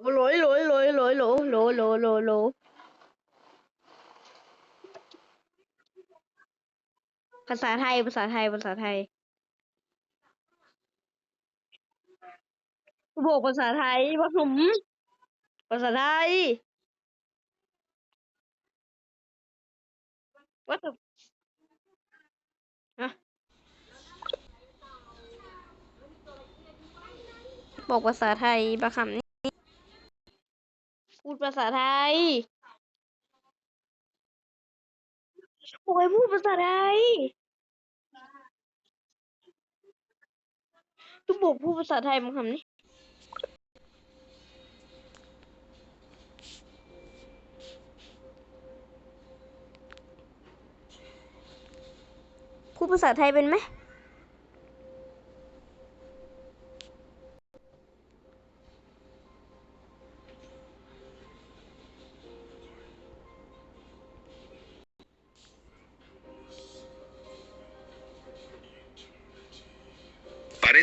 โหลยโหลยโหลยโหลยโหลโหลโหลโหลโหลภาษาไทย ภาษาไทย ภาษาไทยบอกภาษาไทยผสมภาษาไทย What the ฮะบอกภาษาไทยบะคำนี้พูดภาษาไทยโอ้ยพูดภาษาไทยตุบอกพูดภาษาไทยบางคำนี้พูดภาษาไทยเป็นไหม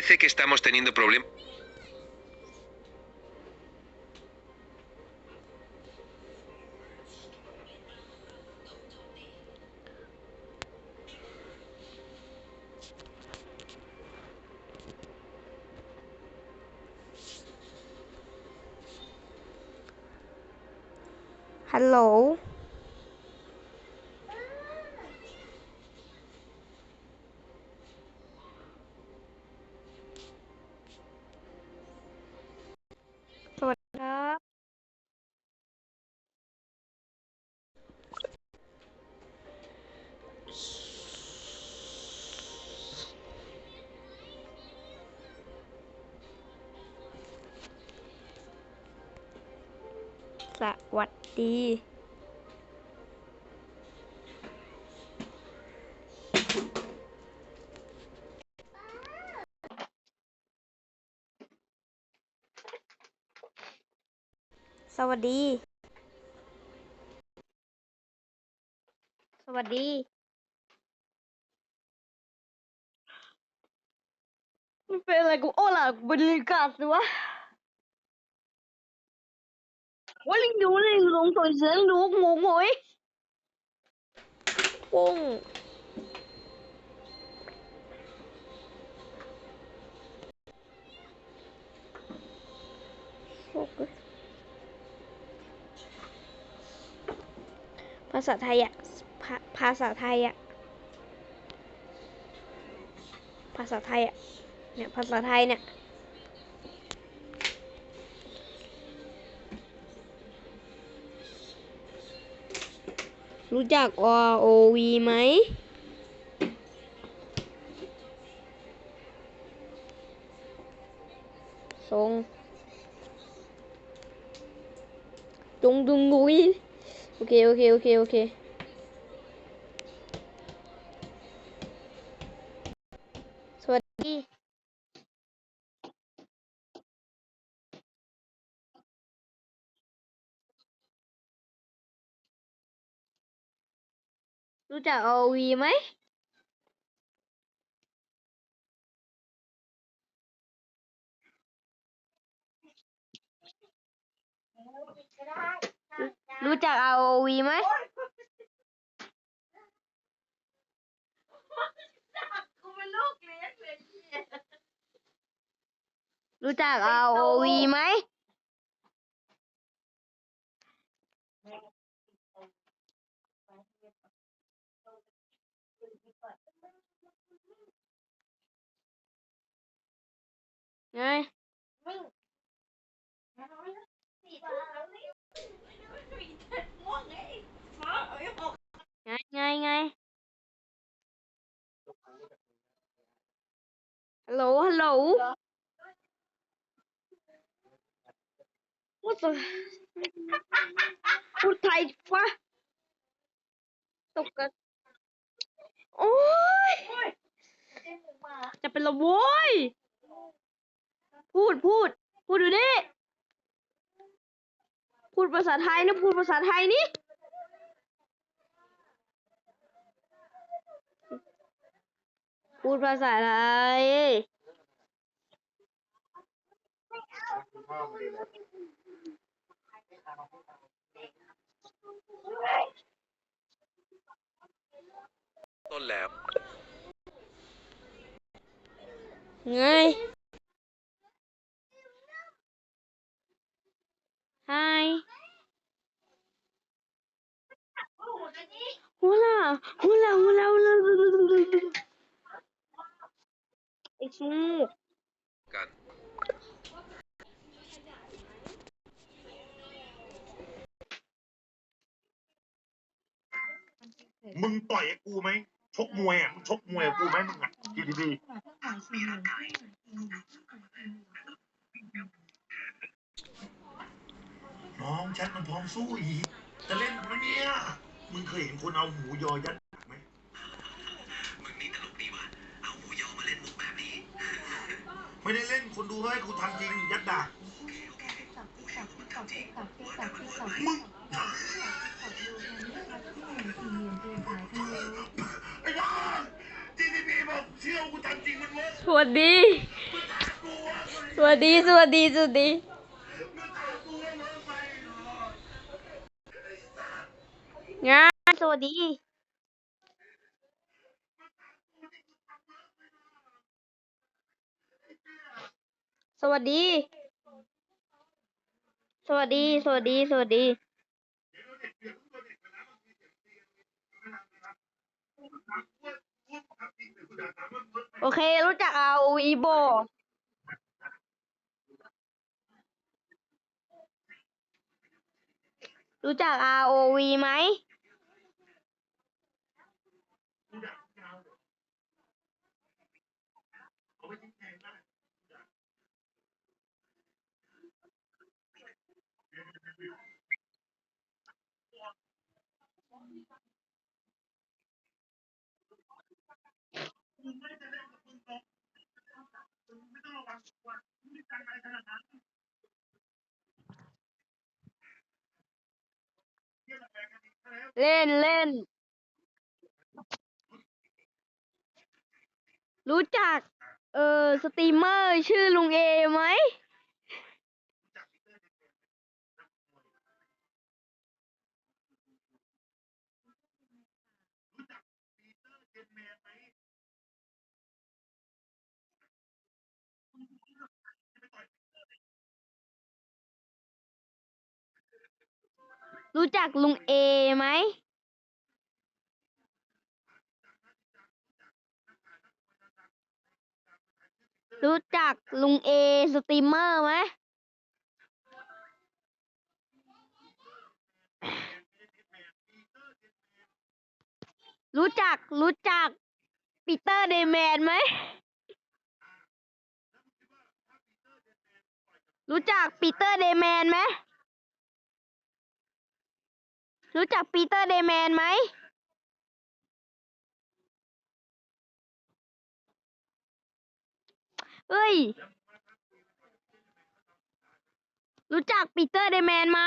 Parece que estamos teniendo problemas. Hello วัสดีสวัสดี สวัสดีมันเป็นอะไรกูโอ้ล่ะบริการสิวะ ว่าลิงดูลิงลงตัวเสียงดูงงงอยพงภาษาไทยอะภาษาไทยอะภาษาไทยอะเนี่ยภาษาไทยเนี่ย รู้จัก R O V ไหมทรงจงดุงงุยโอเค โอเค โอเค โอเค จัก R O V ไหมรู้จัก R O V ไหม รู้จัก R O V ไหม ไงไงไงไงฮัลโหลฮัลโหล What the พูดไทยวะตกกั พูดพูด พูดดูดิพูดภาษาไทยนะพูดภาษาไทยนี่พูดภาษาไทยต้นแล้วไง Hi ฮูลาฮูลาฮูลาฮูลาไอ้ชูกันมึงต่อยไอ้กูไหมชกมวยอะมึงชกมวยกับกูไหมมึงอะดีดีดี น้องฉันมันพร้อมสู้อีกจะเล่นกูนะเนี่ย มึงเคยเห็นคนเอาหมูยอยัดปากไหมมึงนี่ตลกดีว่ะเอาหมูยอมาเล่นมุกแบบนี้ ไม่ได้เล่นคนดูให้กูทำจริงยัดดากมึงไอ้บ้าจีทีพีบอกเชื่อกูทำจริงมันเวิร์กสวัสดีกูว่าสวัสดี สวัสดี สวัสดี มึงถามกูว่าเวิร์กไหม งาสวัสดี สวัสดี สวัสดี สวัสดี สวัสดี โอเค รู้จักเอาอีโบรู้จัก ROV ไหม เล่นเล่น รู้จัก เออสตรีมเมอร์ชื่อลุงเอไหม รู้จักลุงเอไหม รู้จักลุงเอสตรีมเมอร์ไหม รู้จักรู้จักปีเตอร์เดแมนไหม รู้จักปีเตอร์เดแมนไหม รู้จักปีเตอร์เดย์แมนไหมเฮ้ย รู้จักปีเตอร์เดย์แมนไหม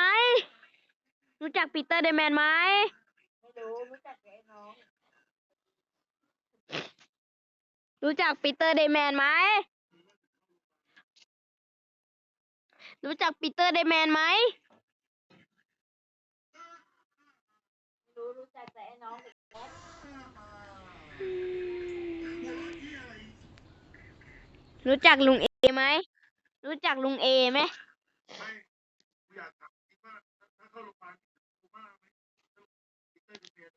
รู้จักปีเตอร์เดย์แมนไหมรู้จักปีเตอร์เดย์แมนไหม รู้จักปีเตอร์เดย์แมนไหม รู้รู้จักแต่ไอ้น้องรู้จักลุงเอไหม รู้จักลุงเอไหมกูอยากถามจริงว่าถ้าเข้าโรงพยาบาลกูบ้าไหมปีเตอร์เดเมียน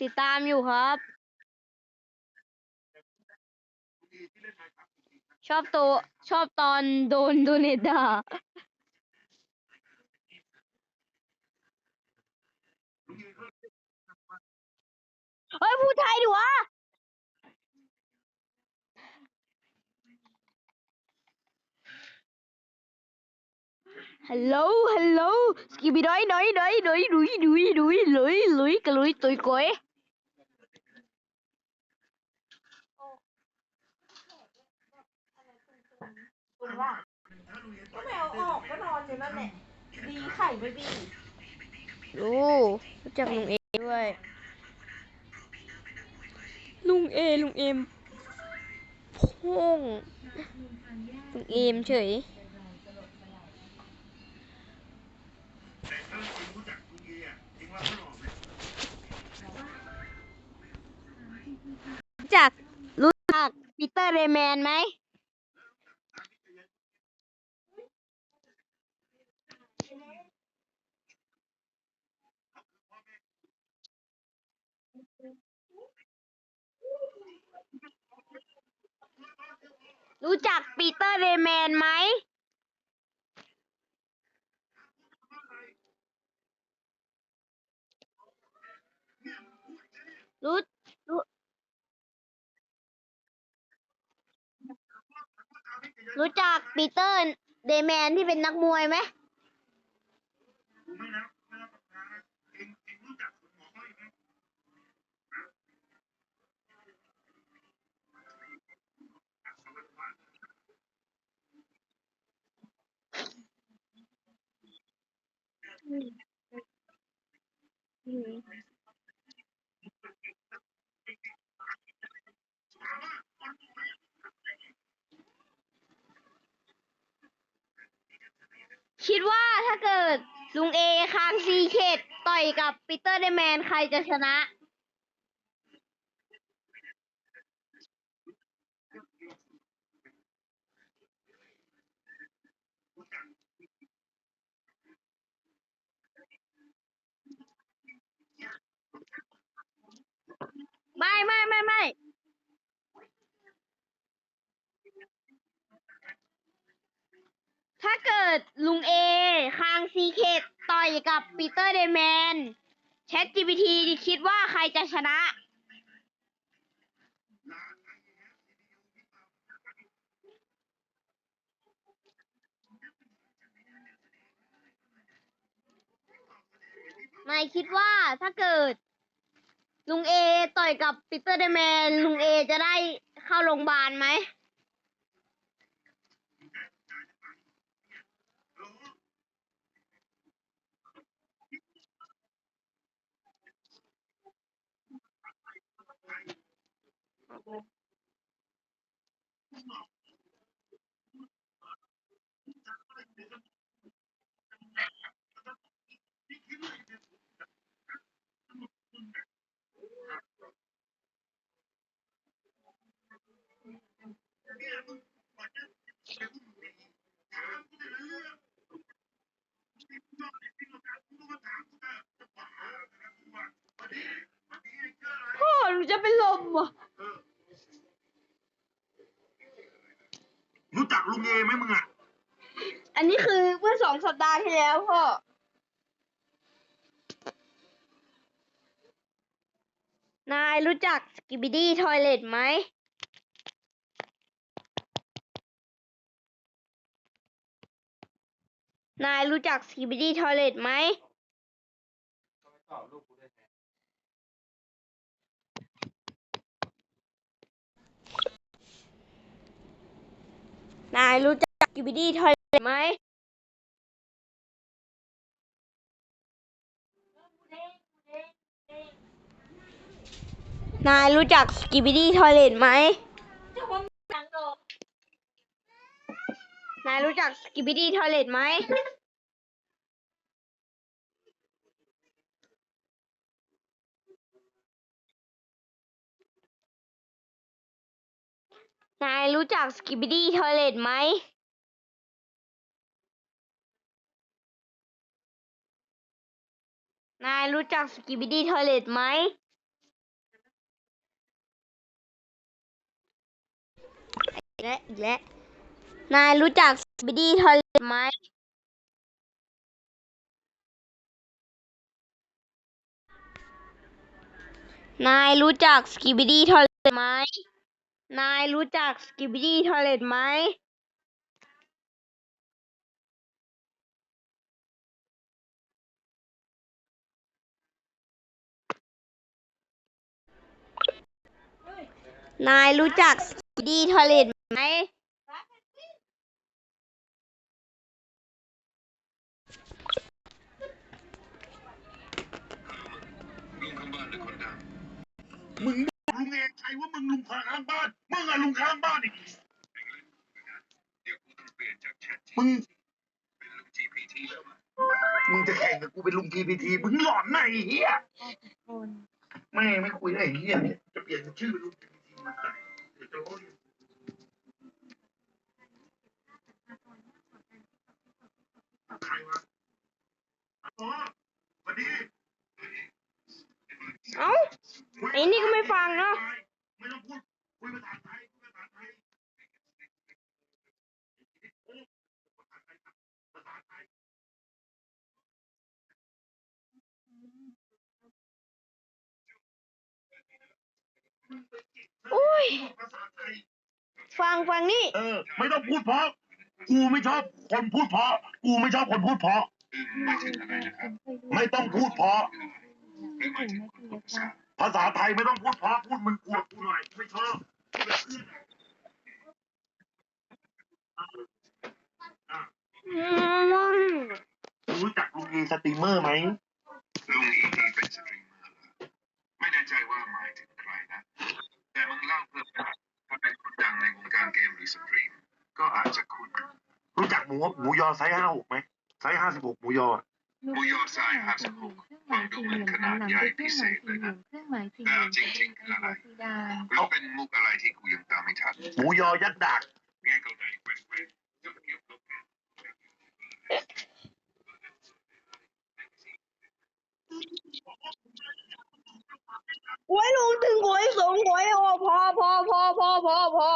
ติดตามอยู่ครับ ชอบตัวชอบตอนโดนโดเนดาเฮ้ยพูดไทยดิวะฮัลโหล ฮัลโหล สกิบิดอยดอยดอยดอยดุยดุยดุยลุยลุยกะลุยตุยก้อย เป็นว่าก็ไม่เอาออกก็นอนอยู่นั่นแหละดีไข่ไม่ดีรู้รู้จักลุงเอด้วย ลุงเอลุงเอ็มพงลุงเอ็มเฉยจักรู้จักรู้จักปีเตอร์เรแมนไหม รู้จักปีเตอร์เรย์แมนไหมรู้รู้รู้จักปีเตอร์เดแมนที่เป็นนักมวยไหม คิดว่าถ้าเกิดลุงเอคางซีเขตต่อยกับปีเตอร์เดแมนใครจะชนะ ไม่ไม่ไม่ไม่ถ้าเกิดลุงเอคางซีเคตต่อยกับปีเตอร์เดแมนแชท GPT คิดว่าใครจะชนะ ไม่คิดว่าถ้าเกิด ลุงเอต่อยกับปีเตอร์เดแมนลุงเอจะได้เข้าโรงพยาบาลไหม พ่อหนูจะเป็นลมอะรู้จักลุงเอไหมมึงอะ อันนี้คือเมื่อสองสัปดาห์ที่แล้วพ่อ นายรู้จักสกิบิดี้ทอยเลตไหม นายรู้จักสกิบิดี้ทอยเลตไหม นายรู้จักกิบิดี้ทอยเลตไหมนายรู้จักสกิบิดี้ทอยเลตไหมนายรู้จักสกิบิดี้ทอยเลตไหม นายรู้จักสกิบิดี้ทอยเลตไหมนายรู้จักสกิบิดี้ทอยเลตไหม แล้วอีกแล้วนายรู้จักสกิบิดี้ทอยเลตไหม นายรู้จักสกิบิดี้ทอยเลตไหม นายรู้จักสกิบบี้ทอเลตไหมนายรู้จักสกิดี้ทอเลตไหม มึง ลุงเอกชัยว่ามึงลุงข้างบ้านมึงอะลุงข้างบ้านอีกเดี๋ยวกูต้องเปลี่ยนจากแชทมึงเป็นลุง GPT แล้วมั้งมึงจะแข่งกับกูเป็นลุงทีพีทีมึงหลอนไหนะไอ้เฮียไม่ไม่คุยได้ไอ้เฮียเนี่ยจะเปลี่ยนชื่อเป็นลุงทีพีทีมาใส่เดี๋ยวจะร้องใครวะอ๋อสวัสดี เอ้า ไอ้นี่ก็ไม่ฟังเนอะไม่ต้องพูดคุยภาษาไทยคุยภาษาไทยภาษาไทยอุ้ยภาษาไทยฟังฟังนี่ เออ ไม่ต้องพูดเพราะ กูไม่ชอบคนพูดเพราะ กูไม่ชอบคนพูดเพราะอืมหมายถึงอะไรนะครับไม่ต้องพูดเพราะ ภาษาไทยไม่ต้องพูดเพราะพูดมึงกลัวกูหน่อยไม่ชอบพูดแบบอื่นรู้จักลุงอีสตรีมเมอร์ไหมลุงอีที่เป็นสตรีมเมอร์ไม่แน่ใจว่าหมายถึงใครนะ แต่มึงเล่าเพิ่มได้ถ้าเป็นคนดังในวงการเกมหรือสตรีม ก็อาจจะคุ้นรู้จักหมูหมูยอไซส์ห้าหกไหมไซส์ห้าสิบหกหมูยอหมูยอทรายห้าสิบหก หมายสี่เหลี่ยมหันหลังไปเครื่องหมายสี่เหลี่ยมเครื่องหมายสี่เหลี่ยมจริงๆคืออะไรเขาเป็นมุกอะไรที่กูยังตามไม่ทันหมูยอยัดดักง่หวยลุงถึงหวยสงหวยโอ้พอพอพอพอพอพอ